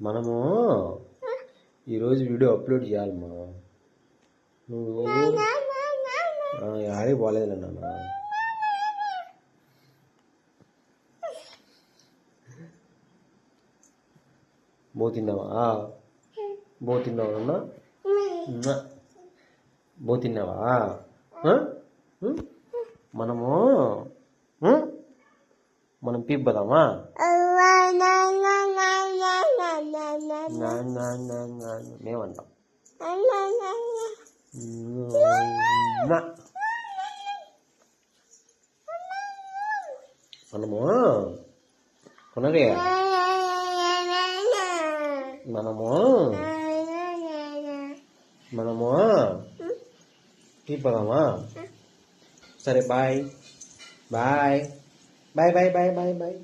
మనము ఈరోజు video upload చేయాలమ్మా నువ్వు? ఆ, బాగాలేదు నాన్న. బో తిన్నావా? బో తిన్నావా నాన్న? బో తిన్నావా? మనము మనం పీపదామా మేమంటాం. మనము కొనరే మనము మనము పీబ్బదామా సరే bye. Bye. Bye bye bye bye bye.